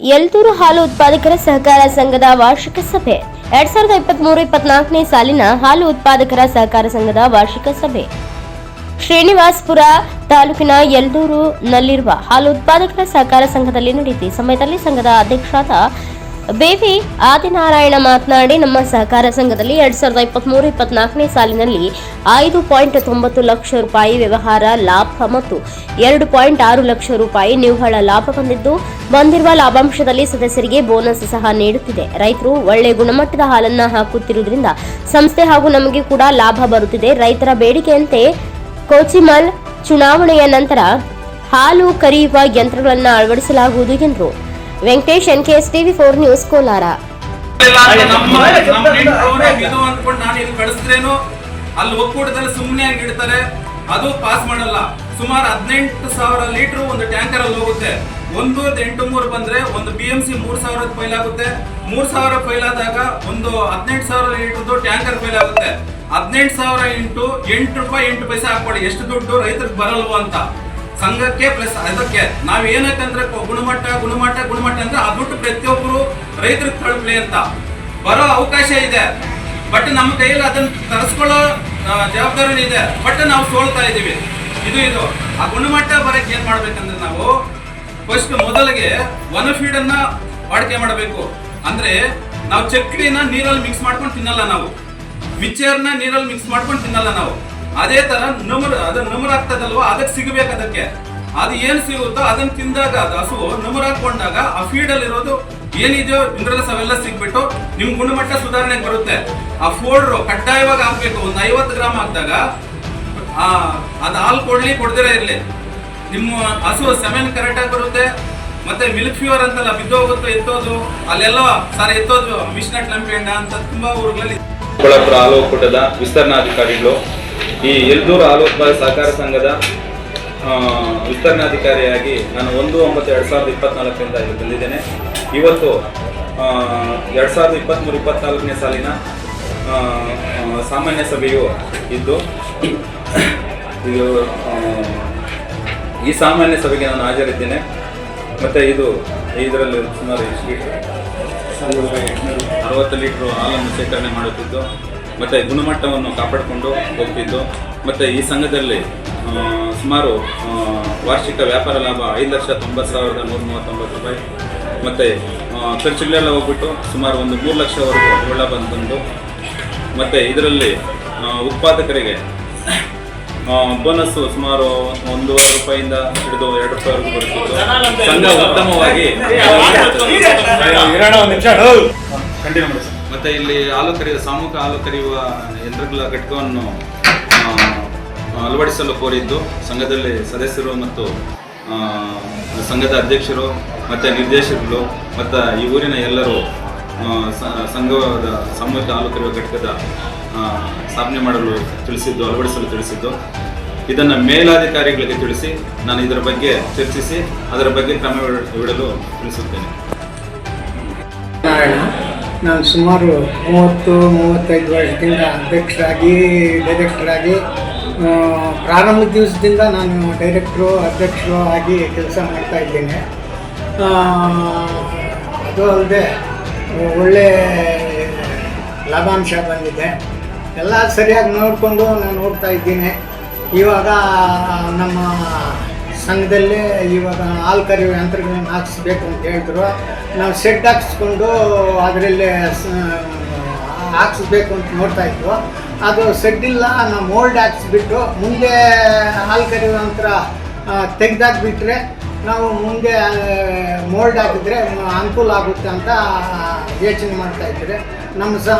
ಯಲ್ತೂರು ಹಾಲು ಉತ್ಪಾದಕರ ಸಹಕಾರ ಸಂಘದ ವಾರ್ಷಿಕ ಸಭೆ. ಎರಡ್ ಸಾವಿರದ ಇಪ್ಪತ್ಮೂರು ಇಪ್ಪತ್ನಾಲ್ಕನೇ ಸಾಲಿನ ಹಾಲು ಉತ್ಪಾದಕರ ಸಹಕಾರ ಸಂಘದ ವಾರ್ಷಿಕ ಸಭೆ. ಶ್ರೀನಿವಾಸಪುರ ತಾಲೂಕಿನ ಯಲ್ದೂರುನಲ್ಲಿರುವ ಹಾಲು ಉತ್ಪಾದಕರ ಸಹಕಾರ ಸಂಘದಲ್ಲಿ ನಡೆಯಿತು. ಸಮಯದಲ್ಲಿ ಸಂಘದ ಅಧ್ಯಕ್ಷರಾದ ಬೇವಿ ಆದಿನಾರಾಯಣ ಮಾತನಾಡಿ, ನಮ್ಮ ಸಹಕಾರ ಸಂಘದಲ್ಲಿ ಎರಡ್ ಸಾವಿರದ ಇಪ್ಪತ್ಮೂರು ಇಪ್ಪತ್ನಾಲ್ಕನೇ ಸಾಲಿನಲ್ಲಿ ಐದು ಪಾಯಿಂಟ್ ತೊಂಬತ್ತು ಲಕ್ಷ ರೂಪಾಯಿ ವ್ಯವಹಾರ ಲಾಭ ಮತ್ತು ಎರಡು ಪಾಯಿಂಟ್ ಆರು ಲಕ್ಷ ರೂಪಾಯಿ ನಿವ್ವಳ ಲಾಭ ಬಂದಿದ್ದು ಬಂದಿರುವ ಲಾಭಾಂಶದಲ್ಲಿ ಸದಸ್ಯರಿಗೆ ಬೋನಸ್ ಸಹ ನೀಡುತ್ತಿದೆ. ರೈತರು ಒಳ್ಳೆ ಗುಣಮಟ್ಟದ ಹಾಲನ್ನ ಹಾಕುತ್ತಿರುವುದರಿಂದ ಸಂಸ್ಥೆ ಹಾಗೂ ನಮಗೆ ಕೂಡ ಲಾಭ ಬರುತ್ತಿದೆ. ರೈತರ ಬೇಡಿಕೆಯಂತೆ ಕೋಚಿಮಲ್ ಚುನಾವಣೆಯ ನಂತರ ಹಾಲು ಕರೆಯುವ ಯಂತ್ರಗಳನ್ನು ಅಳವಡಿಸಲಾಗುವುದು ಎಂದರು. Venkatesh, NKS TV four news, Kolar. ಅಲ್ಲಿ ಒಕ್ಕೂಟದಲ್ಲಿ ಸುಮ್ಮನೆ ಅದು ಪಾಸ್ ಮಾಡಲ್ಲ. ಸುಮಾರು ಹದಿನೆಂಟು ಸಾವಿರ ಲೀಟರ್ ಒಂದು ಟ್ಯಾಂಕರ್ ಅಲ್ಲಿ ಹೋಗುತ್ತೆ. ಒಂದು ಎಂಟು ಮೂರು ಬಂದ್ರೆ ಒಂದು ಬಿ ಎಂ ಸಿ ಮೂರ್ ಸಾವಿರದ ಫೈಲ್ ಆಗುತ್ತೆ. ಮೂರ್ ಸಾವಿರ ಫೈಲ್ ಆದಾಗ ಒಂದು ಹದಿನೆಂಟು ಸಾವಿರ ಲೀಟರ್ದು ಟ್ಯಾಂಕರ್ ಫೈಲ್ ಆಗುತ್ತೆ. ಹದಿನೆಂಟು ಸಾವಿರ ಇಂಟು ಎಂಟು ರೂಪಾಯಿ ಎಂಟು ಪೈಸೆ ಹಾಕ್ಬೇಡಿ. ಎಷ್ಟು ದುಡ್ಡು ರೈತರಿಗೆ ಬರಲ್ವೋ ಅಂತ. ಸಂಘಕ್ಕೆ ಪ್ಲಸ್ ಅದಕ್ಕೆ ನಾವ್ ಏನಕ್ಕಂದ್ರೆ ಗುಣಮಟ್ಟ ಗುಣಮಟ್ಟ ಗುಣಮಟ್ಟ ಅಂದ್ರೆ ಆ ದುಡ್ಡು ಪ್ರತಿಯೊಬ್ಬರು ರೈತರಿಗೆ ತಲುಪಲಿ ಅಂತ. ಬರೋ ಅವಕಾಶ ಇದೆ. ಬಟ್ ನಮ್ಮ ಕೈಯಲ್ಲಿ ಅದನ್ನ ತರಿಸ್ಕೊಳ್ಳೋ ಜವಾಬ್ದಾರಿ ಇದೆ. ಬಟ್ ನಾವು ಸೋಲ್ತಾ ಇದೀವಿ ಇದು ಇದು. ಆ ಗುಣಮಟ್ಟ ಬರಕ್ಕೆ ಏನ್ ಮಾಡ್ಬೇಕಂದ್ರೆ ನಾವು ಫಸ್ಟ್ ಮೊದಲಿಗೆ ಒನ್ ಫೀಡ್ ಅನ್ನ ವಾಡಿಕೆ ಮಾಡಬೇಕು. ಅಂದ್ರೆ ನಾವು ಚಕ್ಲಿನ ನೀರಲ್ಲಿ ಮಿಕ್ಸ್ ಮಾಡ್ಕೊಂಡು ತಿನ್ನಲ್ಲ ನಾವು. ಮಿಕ್ಚರ್ನ ನೀರಲ್ಲಿ ಮಿಕ್ಸ್ ಮಾಡ್ಕೊಂಡು ತಿನ್ನಲ್ಲ ನಾವು. ಅದೇ ತರ ನಮರ್, ಅದು ನಮರ್ ಆಗ್ತದಲ್ವಾ ಅದಕ್ಕೆ ಸಿಗಬೇಕು ಅದಕ್ಕೆ. ಅದು ಏನ್ ಸಿಗುತ್ತೋ ಅದನ್ನ ತಿಂದಾಗ ಅದು ಹಸು ನಮರ್ ಹಾಕೊಂಡಾಗ ಆ ಫೀಡ್ ಅಲ್ಲಿ ಇರೋದು ಏನಿದೆಯೋ ಮಿನರಲ್ಸ್ ಅವೆಲ್ಲ ಸಿಗ್ಬಿಟ್ಟು ನಿಮ್ ಗುಣಮಟ್ಟ ಸುಧಾರಣೆ ಬರುತ್ತೆ. ಆ ಫೋಡ್ರು ಕಡ್ಡಾಯವಾಗಿ ಹಾಕ್ಬೇಕು. ಒಂದು ಐವತ್ತು ಗ್ರಾಮ್ ಹಾಕಿದಾಗ ಅದು ಹಾಲು ಕೊಡ್ಲಿ ಕೊಡ್ದಿರ ಇರ್ಲಿ. ನಿಮ್ಮ ಹಸು ಸೆಮೆನ್ ಕರೆಕ್ಟಾಗಿ ಬರುತ್ತೆ, ಮತ್ತೆ ಮಿಲ್ಕ್ ಫ್ಯೂರ್ ಅಂತಲ್ಲ ಬಿದ್ದೋಗುತ್ತೆ ಎತ್ತೋದು, ಅಲ್ಲೆಲ್ಲ ಸರ್ ಎತ್ತೋದು, ಮಿಶ್ನಟ್ ಲಂಪೆಂಡ ಅಂತ ತುಂಬಾ ಊರುಗಳಲ್ಲಿ. ಚಿಕ್ಕಬಳ್ಳಾಪುರ ಹಾಲು ಒಕ್ಕೂಟದ ವಿಸ್ತರಣಾಧಿಕಾರಿಗಳು, ಈ ಎಲ್ದೂರು ಹಾಲು ಉತ್ಪಾದಕ ಸಹಕಾರ ಸಂಘದ ವಿಸ್ತರಣಾಧಿಕಾರಿಯಾಗಿ ನಾನು ಒಂದು ಒಂಬತ್ತು ಎರಡು ಸಾವಿರದ ಇಪ್ಪತ್ನಾಲ್ಕರಿಂದ ಇಲ್ಲಿ ಬಂದಿದ್ದೇನೆ. ಇವತ್ತು ಎರಡು ಸಾವಿರದ ಇಪ್ಪತ್ತ್ಮೂರು ಇಪ್ಪತ್ತ್ನಾಲ್ಕನೇ ಸಾಲಿನ ಸಾಮಾನ್ಯ ಸಭೆಯು ಇದ್ದು, ಇದು ಈ ಸಾಮಾನ್ಯ ಸಭೆಗೆ ನಾನು ಹಾಜರಿದ್ದೇನೆ. ಮತ್ತು ಇದು ಇದರಲ್ಲಿ ಸುಮಾರು ಎಷ್ಟು ಲೀಟರ್? ಅರವತ್ತು ಲೀಟ್ರು ಹಾಲನ್ನು ಶೇಖರಣೆ ಮಾಡುತ್ತಿದ್ದು, ಮತ್ತು ಗುಣಮಟ್ಟವನ್ನು ಕಾಪಾಡಿಕೊಂಡು ಹೋಗ್ತಿದ್ದು, ಮತ್ತು ಈ ಸಂಘದಲ್ಲಿ ಸುಮಾರು ವಾರ್ಷಿಕ ವ್ಯಾಪಾರ ಲಾಭ ಐದು ಲಕ್ಷ ತೊಂಬತ್ತು ಸಾವಿರದ ನೂರ ಮೂವತ್ತೊಂಬತ್ತು ರೂಪಾಯಿ. ಮತ್ತು ಖರ್ಚುಗಳೆಲ್ಲ ಹೋಗ್ಬಿಟ್ಟು ಸುಮಾರು ಒಂದು ಮೂರು ಲಕ್ಷವರೆಗೂ ಒಳ್ಳೆ ಬಂದು ಮತ್ತು ಇದರಲ್ಲಿ ಉತ್ಪಾದಕರಿಗೆ ಬೋನಸ್ ಸುಮಾರು ಒಂದೂವರೆ ರೂಪಾಯಿಂದ ಹಿಡಿದು ಎರಡು ರೂಪಾಯಿವರೆಗೂ ಬರುತ್ತಿತ್ತು. ಸಂಘ ಉತ್ತಮವಾಗಿ ಮತ್ತೆ ಇಲ್ಲಿ ಹಾಲು ಕರೆಯುವ ಸಾಮೂಹಿಕ ಹಾಲು ಕರೆಯುವ ಯಂತ್ರಗಳ ಘಟಕವನ್ನು ಆ, ಅಳವಡಿಸಲು ಕೋರಿದ್ದು ಸಂಘದಲ್ಲಿ ಸದಸ್ಯರು ಮತ್ತು ಸಂಘದ ಅಧ್ಯಕ್ಷರು ಮತ್ತು ನಿರ್ದೇಶಕರು ಮತ್ತು ಈ ಊರಿನ ಎಲ್ಲರೂ ಸಂಘದ ಸಾಮೂಹಿಕ ಹಾಲು ಕರೆಯುವ ಘಟಕದ ಸ್ಥಾಪನೆ ಮಾಡಲು ತಿಳಿಸಿದ್ದು, ಅಳವಡಿಸಲು ತಿಳಿಸಿದ್ದು. ಇದನ್ನು ಮೇಲಾಧಿಕಾರಿಗಳಿಗೆ ತಿಳಿಸಿ, ನಾನು ಇದರ ಬಗ್ಗೆ ಚರ್ಚಿಸಿ, ಅದರ ಬಗ್ಗೆ ಕ್ರಮ ಬಿಡಲು ತಿಳಿಸುತ್ತೇನೆ. ನಾರಾಯಣ, ನಾನು ಸುಮಾರು ಮೂವತ್ತು, ಮೂವತ್ತೈದು ವರ್ಷದಿಂದ ಅಧ್ಯಕ್ಷರಾಗಿ, ಡೈರೆಕ್ಟರಾಗಿ ಪ್ರಾರಂಭದ ದಿವಸದಿಂದ ನಾನು ಡೈರೆಕ್ಟ್ರು, ಅಧ್ಯಕ್ಷರು ಆಗಿ ಕೆಲಸ ಮಾಡ್ತಾ ಇದ್ದೇನೆ. ಅದು ಅಲ್ಲದೆ ಒಳ್ಳೆ ಲಾಭಾಂಶ ಬಂದಿದೆ. ಎಲ್ಲ ಸರಿಯಾಗಿ ನೋಡಿಕೊಂಡು ನಾನು ನೋಡ್ತಾ ಇದ್ದೀನಿ. ಇವಾಗ, ನಮ್ಮ ಸಂಘದಲ್ಲೇ ಇವಾಗ ಹಾಲು ಕರೆಯುವ ಯಂತ್ರಗಳನ್ನ ಹಾಕಿಸ್ಬೇಕು ಅಂತ ಹೇಳಿದ್ರು. ನಾವು ಸೆಟ್ ಹಾಕ್ಸ್ಕೊಂಡು ಅದರಲ್ಲಿ ಹಾಕಿಸ್ಬೇಕು ಅಂತ ನೋಡ್ತಾ ಇದ್ವು. ಅದು ಸೆಟ್ ಇಲ್ಲ, ನಾವು ಮೋಲ್ಡ್ ಹಾಕ್ಸ್ಬಿಟ್ಟು ಮುಂದೆ ಹಾಲು ಕರೆಯುವ ಯಂತ್ರ ತೆಗೆದಾಕ್ಬಿಟ್ರೆ ನಾವು ಮುಂದೆ ಮೋಲ್ಡ್ ಹಾಕಿದ್ರೆ ಅನುಕೂಲ ಆಗುತ್ತೆ ಅಂತ ಯೋಚನೆ ಮಾಡ್ತಾ ಇದ್ದಾರೆ ನಮ್ಮ ಸ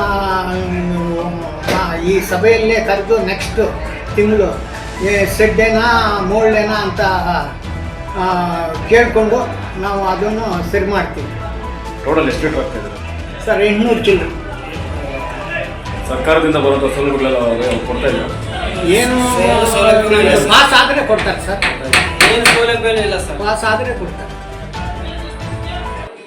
ಆ, ಈ ಸಭೆಯಲ್ಲೇ ಕರೆದು ನೆಕ್ಸ್ಟ್ ತಿಂಗಳು ಸೆಡ್ಡೇನಾ ಮೋಲ್ಡೇನಾ ಅಂತ ಕೇಳಿಕೊಂಡು ನಾವು ಅದನ್ನು ಸರಿ ಮಾಡ್ತೀವಿ. ಟೋಟಲ್ ಎಷ್ಟು ಸರ್ ಎಂಟುನೂರು ಚಿಲ್ಲ ಸರ್ಕಾರದಿಂದ ಬರುವಂಥ ಸೌಲಭ್ಯಗಳೆಲ್ಲ ಕೊಡ್ತಾ ಇಲ್ಲ ಏನು ಪಾಸ್ ಆದರೆ ಕೊಡ್ತಾರೆ ಸರ್. ಏನು ಸೌಲಭ್ಯ ಇಲ್ಲ ಸರ್. ಪಾಸ್ ಆದರೆ ಕೊಡ್ತಾರೆ.